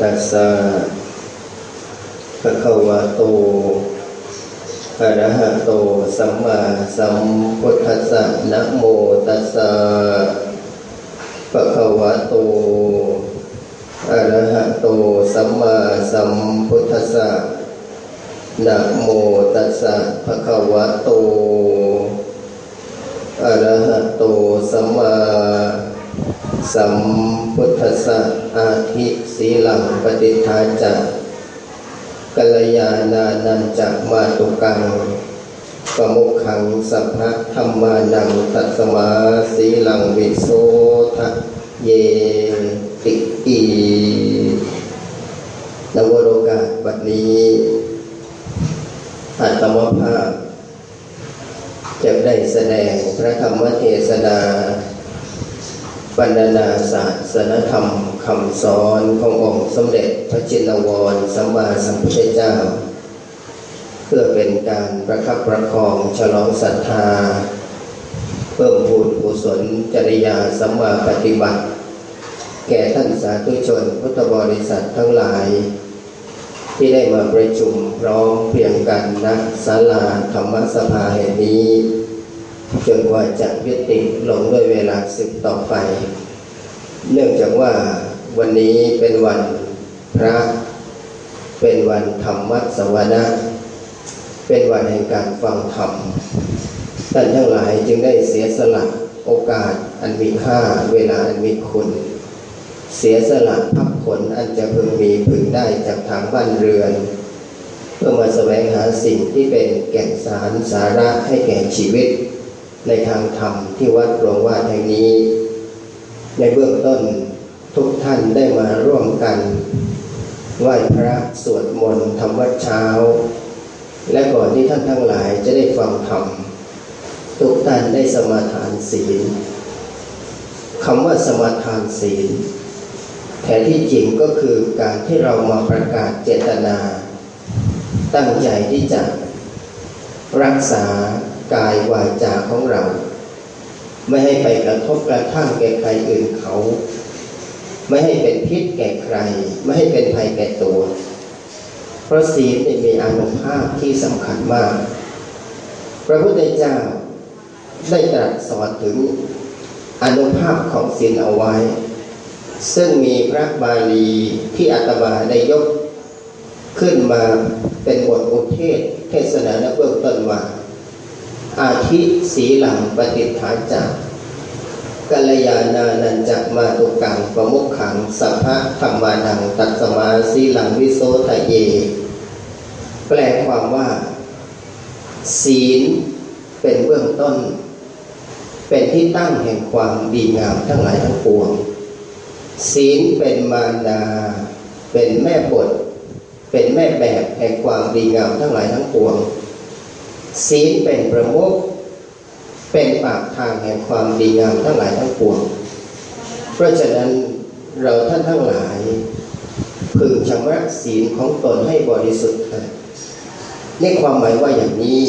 ตัสสะภะคะวะโต อะระหะโต สัมมาสัมพุทธัสสะ นะโมตัสสะภะคะวะโต อะระหะโต สัมมาสัมพุทธัสสะ นะโมตัสสะภะคะวะโต อะระหะโต สัมมา สัมพุทธสะอาทิสีลังปฏิทาจักกัลยาณานันจักมาตุกังปมุขังสัพพะธรรมานังตัสมาสีลังวิโสทะเยติอีนวโรกาสบัดนี้อัตมภาพจะได้แสดงพระธรรมเทศนา บรรณนาศาสนธรรมคำสอนขององค์สมเด็จพระจินวรสัมมาสัมพุทธเจ้า เพื่อเป็นการประคับประคองฉลองศรัทธา เพิ่มพูนกุศลจริยาสัมมาปฏิบัติ แก่ท่านสาธุชนพุทธบริษัททั้งหลาย ที่ได้มาประชุมพร้อมเพียงกันณศาลาธรรมสภาแห่งนี้ จนกว่าจะยุติลงด้วยเวลาสิบต่อไป เนื่องจากว่าวันนี้เป็นวันพระ เป็นวันธรรมวัสวนะ เป็นวันแห่งการฟังธรรม ท่านทั้งหลายจึงได้เสียสละโอกาสอันมีค่าเวลาอันมีคุณ เสียสละพักผลอันจะพึงมีพึงได้จากทางบ้านเรือน เพื่อมาแสวงหาสิ่งที่เป็นแก่นสารสาระให้แก่ชีวิต ในทางธรรมที่วัดหลวงวาดแห่งนี้ ในเบื้องต้นทุกท่านได้มาร่วมกันไหว้พระสวดมนต์ทำวัดเช้า และก่อนที่ท่านทั้งหลายจะได้ฟังธรรมทุกท่านได้สมาทานศีลคำว่าสมาทานศีลแท้ที่จริงก็คือการที่เรามาประกาศเจตนา ตั้งใจที่จะรักษา กายวาจาของเรา ไม่ให้ไปกระทบกระทั่งแก่ใครอื่นเขา ไม่ให้เป็นพิษแก่ใคร ไม่ให้เป็นภัยแก่ตัว เพราะศีลมีอานุภาพที่สำคัญมาก พระพุทธเจ้าได้ตรัสสอนถึงอนุภาพของศีลเอาไว้ ซึ่งมีพระบาลีที่อาตมาได้ยกขึ้นมาเป็นบทอุเทศเทศนาในเบื้องต้นว่า อาทิสีหลังปฏิฐานจากกัลยาณานันจักมาตุกังประมุขขัง สัพพะธรรมานัง ตัสมาสีหลังวิโสทะเย แปลความว่า ศีลเป็นเบื้องต้น เป็นที่ตั้งแห่งความดีงามทั้งหลายทั้งปวง ศีลเป็นมารดา เป็นแม่บท เป็นแม่แบบแห่งความดีงามทั้งหลายทั้งปวง ศีลเป็นประมุขเป็นปากทางแห่งความดีงามทั้งหลายทั้งปวง เพราะฉะนั้นเราท่านทั้งหลาย พึงชำระศีลของตนให้บริสุทธิ์นี่ความหมายว่าอย่างนี้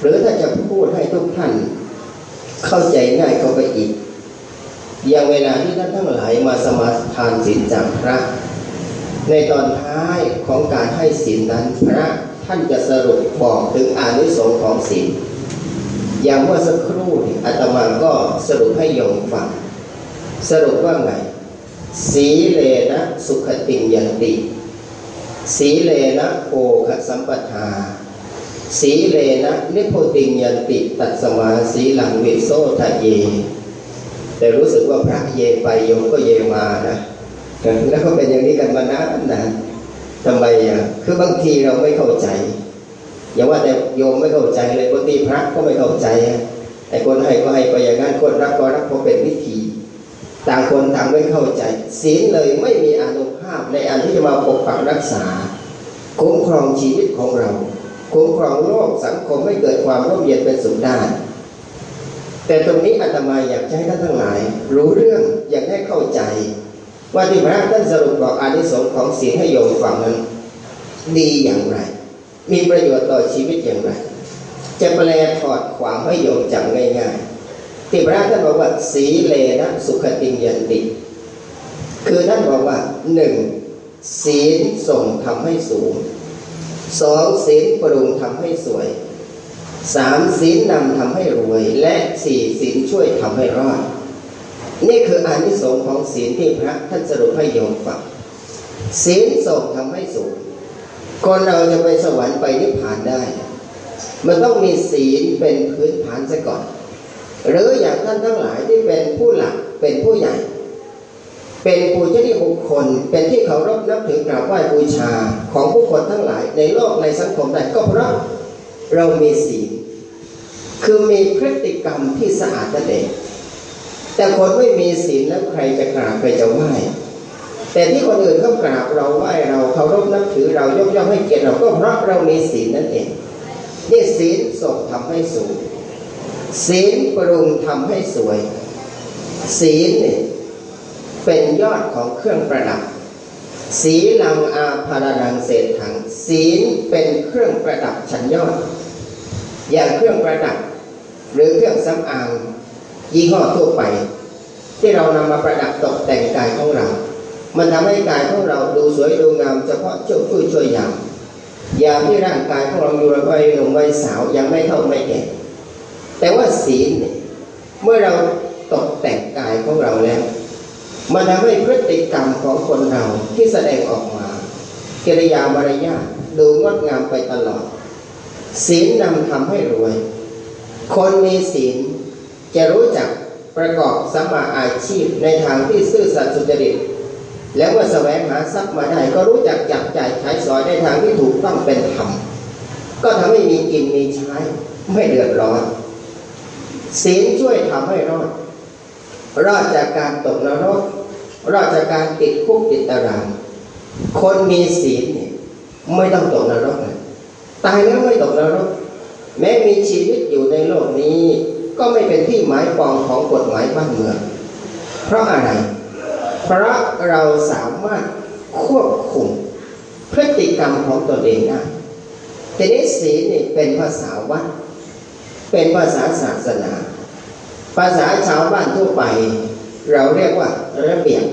หรือถ้าจะพูดให้ทุกท่าน เข้าใจง่ายเข้าไปอีก อย่างเวลาที่ท่านทั้งหลายมาสมาทานศีลจากพระ ในตอนท้ายของการให้ศีลนั้นพระ ท่านจะสรุปบอกถึงอานิสงส์ของศีลอย่างเมื่อสักครู่อาตมาก็สรุปให้โยมฟัง สรุปว่าไง สีเลนะสุขติงยันติ สีเลนะโภคสัมปทา สีเลนะนิโพติงยันติ ตัดสมาสีหลังวิโสทะเย แต่รู้สึกว่าพระเยไปโยมก็เยมานะ แล้วก็เป็นอย่างนี้กันมานานนะ ทำไมอะคือบางทีเราไม่เข้าใจ อย่าว่าแต่โยมไม่เข้าใจเลยบางทีพระก็ไม่เข้าใจไอ้คนให้ก็ให้ไปอย่างนั้นคนรับก็รับเพราะเป็นวิธี ต่างคนต่างไม่เข้าใจศีลเลยไม่มีอานุภาพในอันที่จะมาปกปักรักษาคุ้มครองชีวิตของเราคุ้มครองโลกสังคมไม่เกิดความร่มเย็นเป็นสุขได้แต่ตรงนี้อาตมาอยากให้ท่านทั้งหลาย รู้เรื่องอยากให้เข้าใจ ว่าที่พระท่านสรุปบอกอานิสงส์ของศีลให้โยมฟังนั้น ดีอย่างไร มีประโยชน์ต่อชีวิตอย่างไร จะแปลถอดความให้โยมจำง่ายๆที่พระท่านบอกว่าสีเลนะสุขติยันติ คือท่านบอกว่าหนึ่งศีลส่งทำให้สูงสองศีลปรุงทำให้สวยสามศีลนำทำให้รวย และสี่ศีลช่วยทำให้รอด นี่คืออานิสงส์ของศีลที่พระท่านสรุปให้โยมฟังศีลส่งทำให้สูงคนเราจะไปสวรรค์ไปนิพพานได้ มันต้องมีศีลเป็นพื้นฐานซะก่อน หรืออย่างท่านทั้งหลายที่เป็นผู้หลักเป็นผู้ใหญ่ เป็นปูชนียบุคคล เป็นที่เคารพนับถือกราบไหว้บูชาของผู้คนทั้งหลายในโลกในสังคมใดก็เพราะเรามีศีลคือมีพฤติกรรมที่สะอาดนั่นเอง แต่คนไม่มีศีลแล้วใครจะกราบใครจะไหว้แต่ที่คนอื่นเขากราบเราไหว้เราเคารพนับถือเรายกย่องให้เกียรติเราก็เพราะเรามีศีลนั่นเองนี่ศีลส่งทำให้สูงศีลปรุงทำให้สวย ศีลเป็นยอดของเครื่องประดับสีลังอาภารังเศษถัง ศีลเป็นเครื่องประดับชั้นยอด อย่างเครื่องประดับ หรือเครื่องสำอาง ยี่ห้อทั่วไป ที่เรานำมาประดับตกแต่งกายของเรา มันทำให้กายของเราดูสวยดูงามเฉพาะช่วงฟื้ช่วยยามยามที่ร่างกายของเราอยู่ในวัยหนุ่มวัยสาวยังไม่เท่าไม่แก่แต่ว่าศีลเนี่ยเมื่อเราตกแต่งกายของเราแล้ว มันทำให้พฤติกรรมของคนเราที่แสดงออกมากิริยามารยาทดูงดงามไปตลอด ศีลนำทำให้รวย คนมีศีล จะรู้จักประกอบสัมมาอาชีพในทางที่ซื่อสัตย์สุจริต แล้วเมื่อแสวงหาทรัพย์มาได้ก็รู้จักจับจ่ายใช้สอยในทางที่ถูกต้องเป็นธรรมก็ทำให้มีกินมีใช้ไม่เดือดร้อนศีลช่วยทำให้รอดรอดจากการตกนรกรอดจากการติดคุกติดตาราง คนมีศีลเนี่ยไม่ต้องตกนรกเลยตายแล้วไม่ตกนรก แม้มีชีวิตอยู่ในโลกนี้ ก็ไม่เป็นที่หมายปองของกฎหมายบ้านเมือง เพราะอะไร เพราะเราสามารถควบคุมพฤติกรรมของตนเองได้ทีนี้ศีลนี่เป็นภาษาวัด เป็นภาษาศาสนา ภาษาชาวบ้านทั่วไป เราเรียกว่าระเบียบ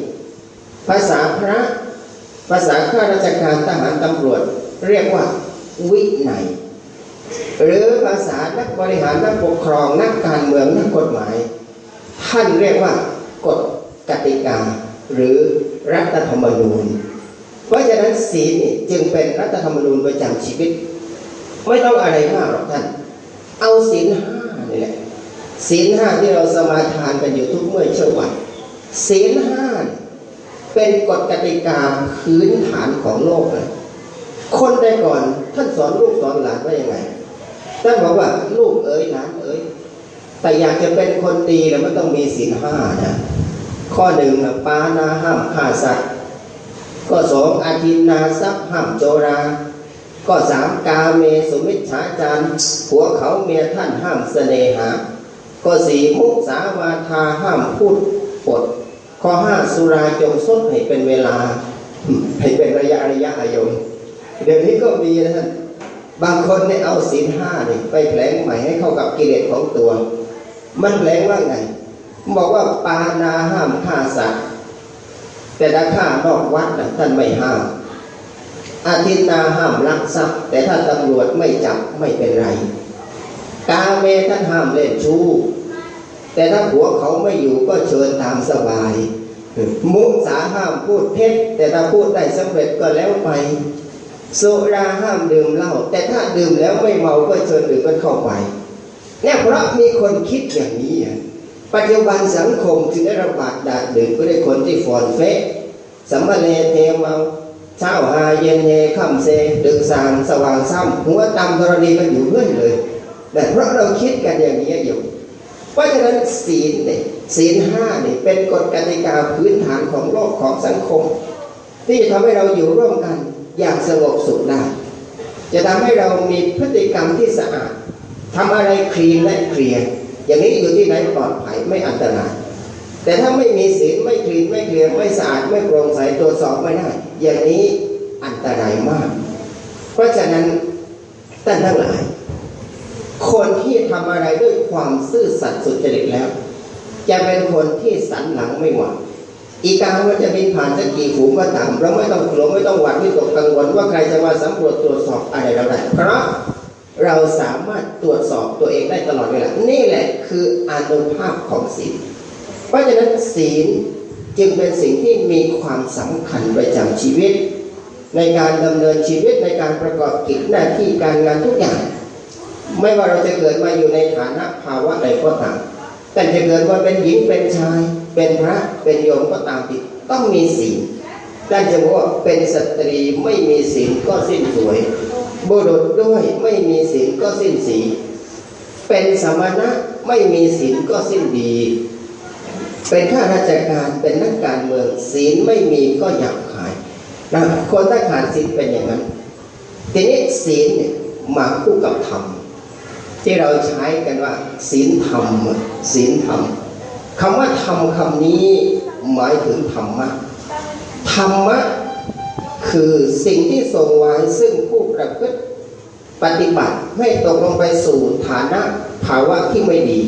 ภาษาพระ ภาษาข้าราชการทหารตำรวจ เรียกว่าวินัย หรือภาษานักบริหารนักปกครองนักการเมืองนักกฎหมาย ท่านเรียกว่ากฎกติกา หรือรัฐธรรมนูญ เพราะฉะนั้นศีลจึงเป็นรัฐธรรมนูญประจำชีวิต ไม่ต้องอะไรมากหรอกท่าน เอาศีลห้านี่แหละศีลห้าที่เราสมาทานกันอยู่ทุกเมื่อเช้าวันศีลห้าเป็นกฎกติกาพื้นฐานของโลกเลยคนแต่ก่อนท่านสอนลูกสอนหลานว่ายังไง ท่านบอกว่าลูกเอ๋ยหลานเอ๋ยแต่อยากจะเป็นคนดีแล้วมันต้องมีศีลห้านะข้อหนึ่งปานาห้ามฆ่าสัตว์ข้อสองอาทินนาทรัพย์ห้ามโจราข้อสามกาเมสุมิชฌาจารผัวเขาเมียท่านห้ามเสน่หาข้อสี่มุสาวาทาห้ามพูดปด ข้อห้าสุราจงซดให้เป็นเวลา ให้เป็นระยะระยะอายมเดี๋ยวนี้ก็มีนะท่าน บางคนเนี่ยเอาศีลห้าเนี่ยไปแผลงใหม่ให้เข้ากับกิเลสของตัว มันแผลงว่าไง บอกว่าปานาห้ามฆ่าสัตว์ แต่ถ้าฆ่านอกวัดนะท่านไม่ห้ามอาทิตนาห้ามลักทรัพย์ แต่ถ้าตำรวจไม่จับไม่เป็นไร กาเมท่านห้ามเล่นชู้ แต่ถ้าผัวเขาไม่อยู่ก็เชิญตามสบาย มุสาห้ามพูดเท็จแต่ถ้าพูดได้สำเร็จก็แล้วไป สุราห้ามดื่มเหล้าแต่ถ้าดื่มแล้วไม่เมาก็เชิญดื่มกันเข้าไปเนี่ยเพราะมีคนคิดอย่างนี้ปัจจุบันสังคมจึงได้ระบาดดาดดื่มก็ได้คนที่ฟอนเฟะสัมภเลเทเมาเช้าหาเย็นเฮค่ำเซดึกสางสว่างซ้ำหัวตำธรณีกันอยู่เรื่อยเลยแต่เพราะเราคิดกันอย่างนี้อยู่เพราะฉะนั้นศีลเนี่ยศีลห้าเนี่ยเป็นกฎกติกาพื้นฐานของโลกของสังคม ที่จะทำให้เราอยู่ร่วมกัน อย่างสงบสุขได้ จะทำให้เรามีพฤติกรรมที่สะอาดทำอะไรคลีนและเคลียร์อย่างนี้อยู่ที่ไหนปลอดภัยไม่อันตรายแต่ถ้าไม่มีศีลไม่คลีนไม่เคลียร์ไม่สะอาดไม่โปร่งใสตรวจสอบไม่ได้ อย่างนี้อันตรายมาก เพราะฉะนั้นท่านทั้งหลาย คนที่ทำอะไรด้วยความซื่อสัตย์สุจริตแล้ว จะเป็นคนที่สันหลังไม่หวัง อีกามันจะบินผ่านสักกี่ฝูงก็ตามเราไม่ต้องกลัวไม่ต้องหวาดไม่ตกกังวลว่าใครจะมาสำรวจตรวจสอบอะไรเราได้เพราะเราสามารถตรวจสอบตัวเองได้ตลอดเวลานี่แหละคืออนุภาพของศีล เพราะฉะนั้นศีลจึงเป็นสิ่งที่มีความสำคัญประจำชีวิต ในการดำเนินชีวิตในการประกอบกิจหน้าที่การงานทุกอย่าง ไม่ว่าเราจะเกิดมาอยู่ในฐานะภาวะใดก็ตาม แต่จะเกิดมาเป็นหญิงเป็นชาย เป็นพระเป็นโยมก็ตามติดต้องมีศีลท่านจะบอกว่าเป็นสตรีไม่มีศีลก็สิ้นสวย บุรุษด้วยไม่มีศีลก็สิ้นสี เป็นสมณะไม่มีศีลก็สิ้นดี เป็นข้าราชการเป็นนักการเมืองศีลไม่มีก็หยาบคายนะคนถ้าขาดศีลเป็นอย่างนั้น ทีนี้ศีลเนี่ยมาคู่กับธรรม ที่เราใช้กันว่าศีลธรรมศีลธรรมคำว่าธรรมคำนี้หมายถึงธรรมะธรรมะคือสิ่งที่ทรงไว้ซึ่งผู้ประพฤติปฏิบัติไม่ตกลงไปสู่ฐานะภาวะที่ไม่ดี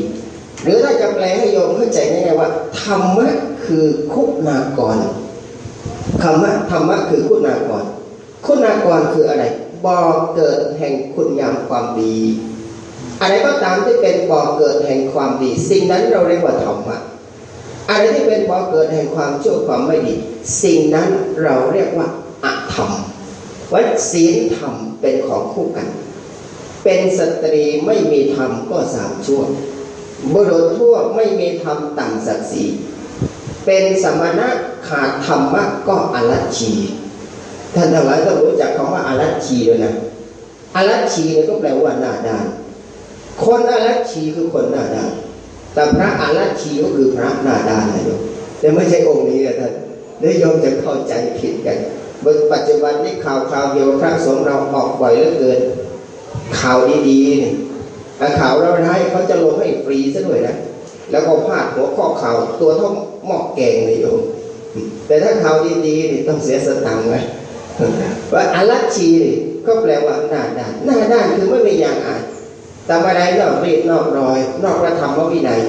หรือถ้าจะแปลให้โยมเข้าใจง่ายๆว่าธรรมะคือคุณากรคำว่าธรรมะคือคุณากร คุณากรคืออะไรบ่อเกิดแห่งคุณงามความดี อะไรก็ตามที่เป็นบ่อเกิดแห่งความดี สิ่งนั้นเราเรียกว่าธรรมะอะไรที่เป็นบ่อเกิดแห่งความชั่วความไม่ดี สิ่งนั้นเราเรียกว่าอธรรมวัดศีลธรรมเป็นของคู่กัน เป็นสตรีไม่มีธรรมก็สามชั่วบุรุษทั่วไม่มีธรรมต่างศักดิ์ศรีเป็นสมณะขาดธรรมะก็อรัชชีท่านทั้งหลายต้องรู้จักคำว่าอรัชชีด้วยนะอรัชชีเนี่ยก็แปลว่าหน้าด้าน คนอารัชชีคือคนหน้าด้านแต่พระอารัชชีก็คือพระหน้าด้านนะโยมแต่ไม่ใช่องค์นี้นะท่านเดี๋ยโยมจะเข้าใจผิดกันปัจจุบันนี้ข่าวข่าวเดียวพระสงฆ์เราออกบ่อยเหลือเกิน ข่าวดีๆเนี่ยแต่ข่าวเราร้ายเขาจะลงให้ฟรีซะด้วยนะแล้วก็พาดหัวข้อข่าวตัวเท่าหม้อแกงเลยโยมแต่ถ้าข่าวดีๆนี่ต้องเสียสตังค์ไว้ว่าอารัชชีก็แปลว่าหน้าด้านหน้าด้านคือไม่มีอย่างอ่าน ทำอะไรนอกรีดนอกรอย นอกพระธรรมวินัย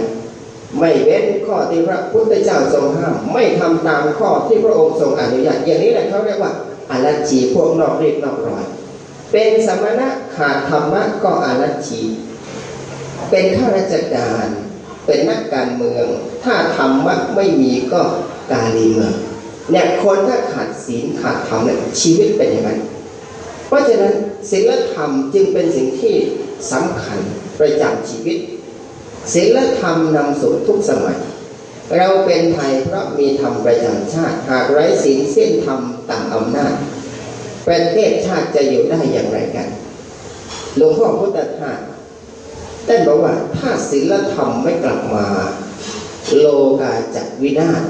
ไม่เว้นข้อที่พระพุทธเจ้าทรงห้าม ไม่ทำตามข้อที่พระองค์ทรงอนุญาตอย่างนี้แหละเขาเรียกว่าอารัชีพวกนอกรีดนอกรอย เป็นสมณะขาดธรรมะก็อารัชีเป็นข้าราชการ เป็นนักการเมือง ถ้าธรรมะไม่มีก็กาลีเมืองเนี่ยคนถ้าขาดศีลขาดธรรมเนี่ยชีวิตเป็นย่างนั้นเพราะฉะนั้นศีลธรรมจึงเป็นสิ่งที่ สำคัญประจำชีวิตศีลธรรมนำสู่ทุกสมัย เราเป็นไทยเพราะมีธรรมประจำชาติ หากไร้ศีลเส้นธรรมต่างอำนาจประเทศชาติจะอยู่ได้อย่างไรกันหลวงพ่อพุทธทาสท่านบอกว่าถ้าศีลธรรมไม่กลับมา โลกาจะวินาศ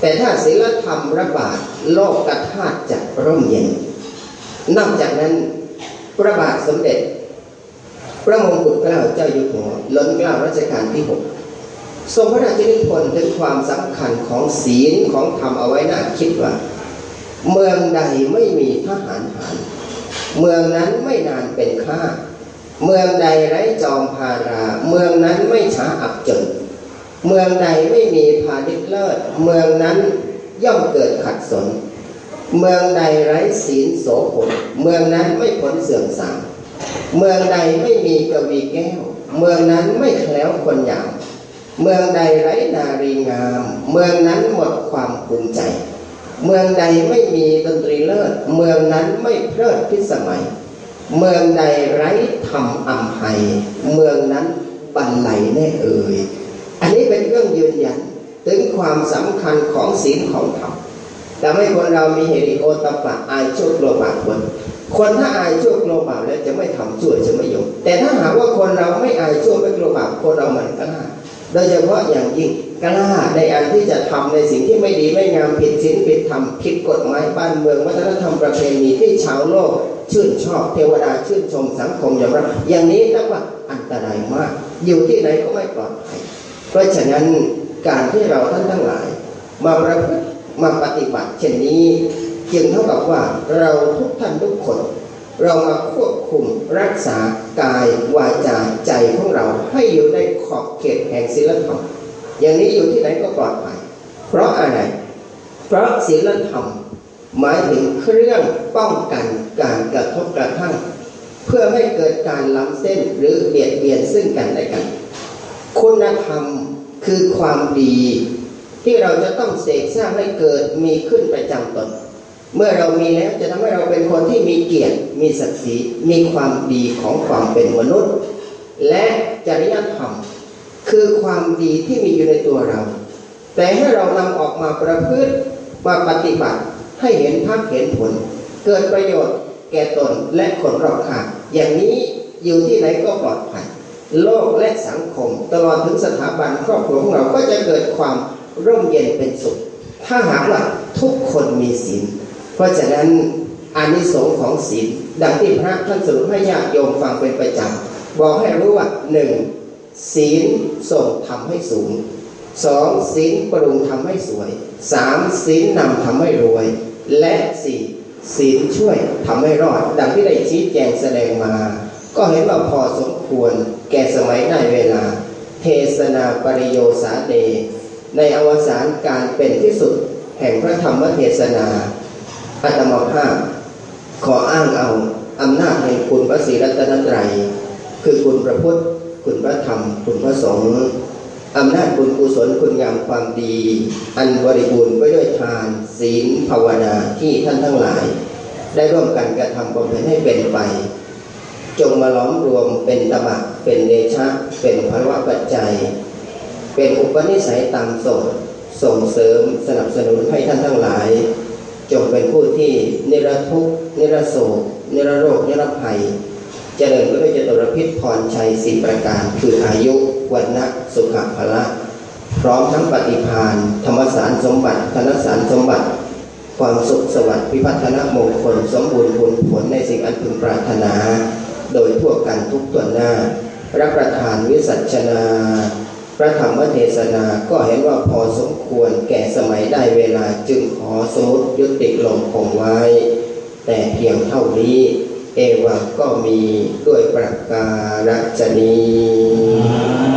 แต่ถ้าศีลธรรมระบาดโลกกธาตุจะร่มเย็น นอกจากนั้นพระบาทสมเด็จ พระมงกุฎเกล้าเจ้าอยู่หัวล้นเกล้ารัชกาลที่หกทรงพระราชนิพนธ์ถึงความสำคัญของศีลของธรรมเอาไว้น่าคิดว่า เมืองใดไม่มีทหารหารเมืองนั้นไม่นานเป็นข้าเมืองใดไร้จอมพารา เมืองนั้นไม่ช้าอับจน เมืองใดไม่มีพาณิชย์เลิศ เมืองนั้นย่อมเกิดขัดสน เมืองใดไร้ศีลโสพลเมืองนั้นไม่พ้นเสื่อมทราม เมืองใดไม่มีกวีแก้ว เมืองนั้นไม่แคล้วคนหยามเมืองใดไร้นารีงาม เมืองนั้นหมดความภูมิใจ เมืองใดไม่มีดนตรีเลิศ เมืองนั้นไม่เพลิดพิสมัย เมืองใดไร้ธรรมอัมภัยเมืองนั้นบันไหลแน่เอ่ย อันนี้เป็นเรื่องยืนยัน ถึงความสำคัญของศีลของธรรม แต่ไม่คนเรามีเฮริโอตปะอายชั่วกลัวบาปคนคนถ้าอายชั่วกลัวบาปแล้วจะไม่ทำชั่วจะไม่ยงแต่ถ้าหากว่าคนเราไม่อายชั่วไม่กลัวบาปคนเรามันกล้าโดยเฉพาะอย่างยิ่งกล้าในอันที่จะทำในสิ่งที่ไม่ดีไม่งามผิดศีลผิดธรรมผิดกฎหมายบ้านเมืองวัฒนธรรมประเพณีที่ชาวโลก ชื่นชอบเทวดาชื่นชมสังคมยอมรับอย่างนี้นับว่าอันตรายมาก อยู่ที่ไหนก็ไม่ปลอดภัยเพราะฉะนั้นการที่เราท่านทั้งหลาย มาประพฤติ มาปฏิบัติเช่นนี้จึงเท่ากับว่าเราทุกท่านทุกคน เรามาควบคุมรักษากายวาจาใจของเราให้อยู่ในขอบเขตแห่งศีลธรรมอย่างนี้อยู่ที่ไหนก็ปลอดภัยเพราะอะไร เพราะศีลธรรมหมายถึงเครื่องป้องกันการกระทบกระทั่ง เพื่อไม่เกิดการล้ำเส้นหรือเบียดเบียนซึ่งกันและกัน คุณธรรมคือความดี ที่เราจะต้องเสกสร้างให้เกิดมีขึ้นประจำตน เมื่อเรามีแล้วจะทำให้เราเป็นคนที่มีเกียรติ มีศักดิ์ศรี มีความดีของความเป็นมนุษย์ และจริยธรรมคือความดีที่มีอยู่ในตัวเรา แต่ให้เรานำออกมาประพฤติมาปฏิบัติให้เห็นภาพเห็นผล เกิดประโยชน์แก่ตนและคนรอบข้างอย่างนี้อยู่ที่ไหนก็ปลอดภัยโลกและสังคม ตลอดถึงสถาบันครอบครัวของเราก็จะเกิดความ ร่มเย็นเป็นสุข ถ้าหากว่าทุกคนมีศีล เพราะฉะนั้นอานิสงส์ของศีลดังที่พระท่านสรุปให้ญาติโยมฟังเป็นประจำบอกให้รู้ว่าหนึ่งศีลส่งทำให้สูงสองศีลปรุงทำให้สวยสามศีลนำทำให้รวย และสี่ศีลช่วยทำให้รอด ดังที่ได้ชี้แจงแสดงมา ก็เห็นว่าพอสมควรแก่สมัยได้เวลา เทศนาปริโยสาเด ในอวสานการเป็นที่สุดแห่งพระธรรมเทศนาอาตมภาพ ขออ้างเอาอำนาจแห่งคุณพระศรีรัตนตรัย คือคุณพระพุทธ คุณพระธรรม คุณพระสงฆ์อำนาจบุญกุศลคุณงามความดี อันบริบูรณ์ไปด้วยทาน ศีลภาวนาที่ท่านทั้งหลาย ได้ร่วมกันกระทำบำเพ็ญให้เป็นไป จงมาล้อมรวมเป็นตบะเป็นเดชะ เป็นภาวะปัจจัย เป็นอุปนิสัยตามสดส่งเสริมสนับสนุนให้ท่านทั้งหลาย จงเป็นผู้ที่นิรทุกนิรโศกนิรโรคนิรภัย เจริญได้วยจตุรพิษพรชัยสีประการ คืออายุวันนะสุขภละ พร้อมทั้งปฏิพานธรรมสารสมบัติธนสารสมบัติ ความสุขสวัสดิ์พิพัฒนมงคลสมบูรณ์ผลผลในสิ่งอันพึงปรารถนา โดยทั่วกันทุกตัวหน้ารับประทานวิสัชนา พระธรรมเทศนาก็เห็นว่าพอสมควรแก่สมัยได้เวลาจึงขอสมุดยุติลงคงไว้ แต่เพียงเท่านี้ เอวังก็มีด้วยประการฉนี้